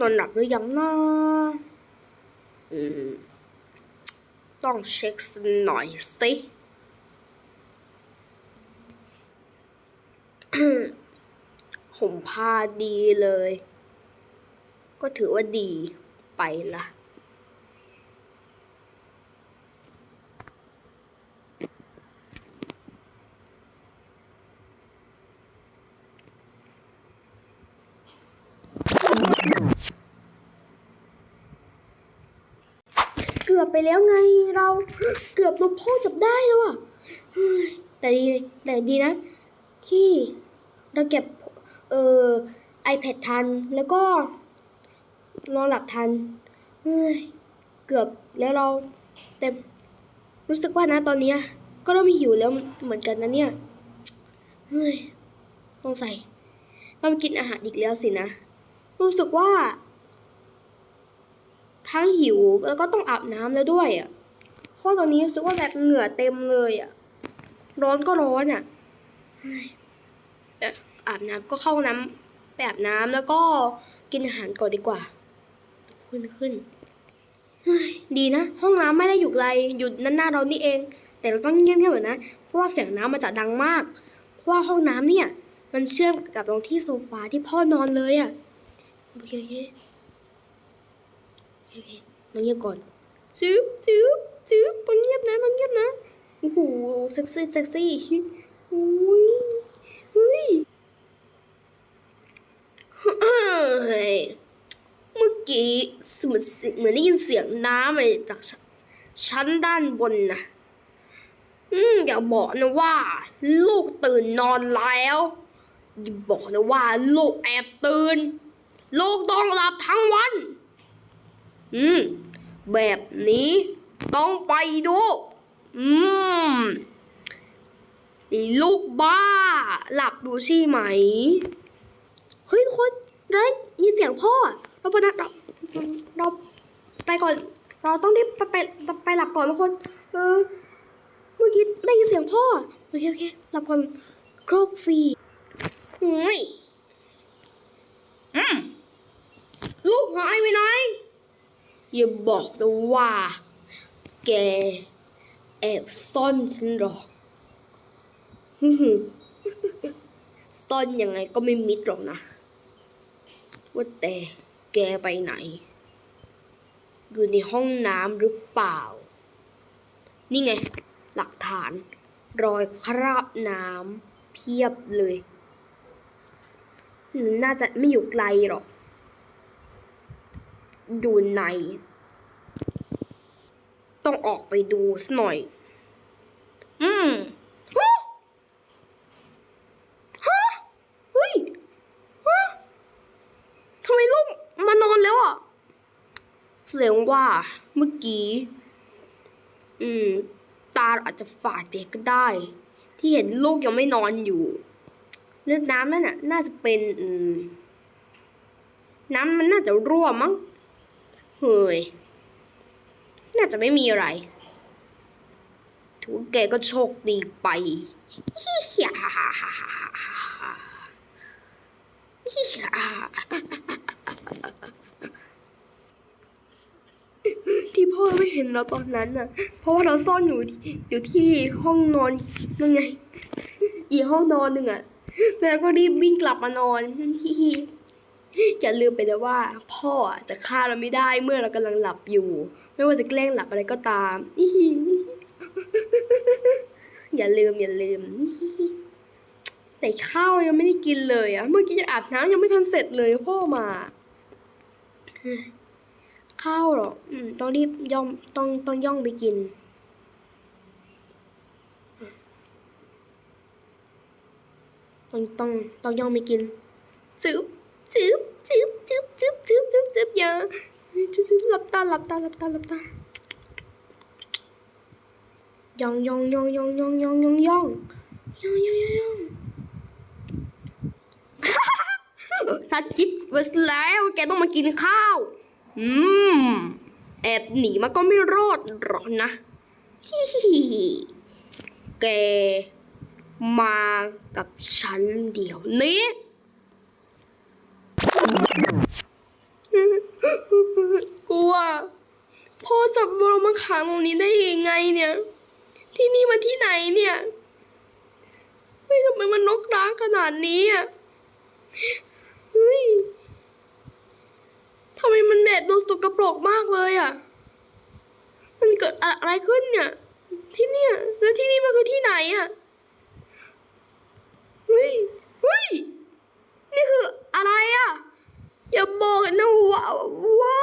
นอนหลับหรือยังนะอืมต้องเช็คสักหน่อยสิห่มผ้าดีเลย ก็ถือว่าดีไปละ อบไปแล้วไงเราเกือบโดนพ่อจับได้แล้วอะแต่ดีแต่ดีนะ ที่เราเก็บเอ่อ iPad ทันแล้วก็นอนหลับทันเฮ้ยเกือบแล้วเราแต่รู้สึกว่านะตอนเนี้ยก็เริ่มหิวแล้วเหมือนกันนะเนี่ยเฮ้ยต้องใส่ต้องกินอาหารอีกแล้วสินะ รู้สึกว่า ทั้งหิวแล้วก็ต้องอาบน้ำแล้วด้วยอะเพราะตอนนี้รู้สึกว่าแบบเหงื่อเต็มเลยอะ ร้อนก็ร้อนอะเฮ้ยเอ่ออาบน้ำก็เข้าน้ำไปอาบน้ำแล้วก็กินอาหารก่อนดีกว่า ขึ้นขึ้นดีนะ ห้องน้ำไม่ได้อยู่ไกลอยู่นั่นหน้าเรานี่เอง แต่เราต้องเงียบๆหน่อยนะ เพราะว่าเสียงน้ำมันจะดังมาก เพราะว่าห้องน้ำเนี่ย มันเชื่อมกับตรงที่โซฟาที่พ่อนอนเลยอะ โอเคโอเค ต้องเงียบก่อนจื๊บจื๊บจื๊บต้องเงียบนะต้องเงียบนะโอ้โหเซ็กซี่เซ็กซี่อุ้ยเฮ้ยเมื่อกี้เหมือนเหมือนได้ยินเสียงน้ำอะไรจากชชั้นด้านบนนะอืมอย่าบอกนะว่า ลูกตื่นนอนแล้วอย่าบอกนะว่า ลูกแอบตื่น ลูกต้องหลับทั้งวัน อืม แบบนี้ ต้องไปดู อืมไอ้ลูกบ้า หลับดูใช่ไหม เฮ้ยทุกคนเรนมีเสียงพ่ออะเราไปนะเราเราไปก่อน เราต้องรีบไปไปไปหลับก่อนทุกคน เออ เมื่อกี้ได้ยินเสียงพ่ออะโอเคโอเคหลับก่อนโครกฟรีหุยอืมลูกหายไปไหน อย่าบอกนะว่า แกแอบซ่อนฉันหรอฮึ่มๆซ่อนยังไงก็ไม่มิดหรอกนะ ว่าแต่แกไปไหน อยู่ในห้องน้ำหรือเปล่า นี่ไง หลักฐาน รอยคราบน้ำเพียบเลย น่าจะไม่อยู่ไกลหรอก อยู่ใน ต้องออกไปดูสักหน่อย อืมฮะฮะเฮ้ยฮะทำไมลูกมานอนแล้วอะแสดงว่าเมื่อกี้ อืม ตาอาจจะฝาดไปก็ได้ ที่เห็นลูกยังไม่นอนอยู่เลือดน้ำนั่นน่ะ น่าจะเป็น อืม น้ำมันน่าจะรั่วมั้ง เฮ้ย น่าจะไม่มีอะไร ถือแกก็โชคดีไปฮิฮิฮ่าฮ่าฮ่าฮ่าฮิฮ่าที่พ่อไม่เห็นเราตอนนั้นน่ะ เพราะว่าเราซ่อนอยู่ที่อยู่ที่ห้องนอนนั่นไง อีห้องนอนหนึ่งอะ แล้วก็รีบวิ่งกลับมานอนฮิฮิ อย่าลืมไปนะว่า พ่อจะฆ่าเราไม่ได้เมื่อเรากำลังหลับอยู่ ไม่ว่าจะแกล้งหลับอะไรก็ตาม อย่าลืมอย่าลืม แต่ข้าวยังไม่ได้กินเลยอะเมื่อกี้ยังอาบน้ำยังไม่ทันเสร็จเลยพ่อมาข้าวหรอต้องรีบย่องต้องต้องย่องไปกินต้องต้องต้องย่องไปกินซึบซึบซึบซึบซึบซึบซึบซึบอย่า หลับตาหลับตาหลับตาหลับตาย่องย่องย่องย่องย่องย่องย่องย่องย่องย่องย่องย่องสัตคิดไว้แล้วแกต้องมากินข้าว อืม แอบหนีมาก็ไม่รอดหรอกนะฮิฮิฮิแกมากับฉันเดี๋ยวนี้ อืมกลัวพ่อจับเรามาขังตรงนี้ได้ยังไงเนี่ย ที่นี่มาที่ไหนเนี่ยเฮ้ยทำไมมันนกร้างขนาดนี้อะเฮ้ยทำไมมันแบบดูสกปรกมากเลยอะ มันเกิดอะไรขึ้นเนี่ย ที่เนี่ยแล้วที่นี่มันคือที่ไหนอะเฮ้ยเฮ้ยนี่คืออะไรอะ อย่าบอกนะว่าว่า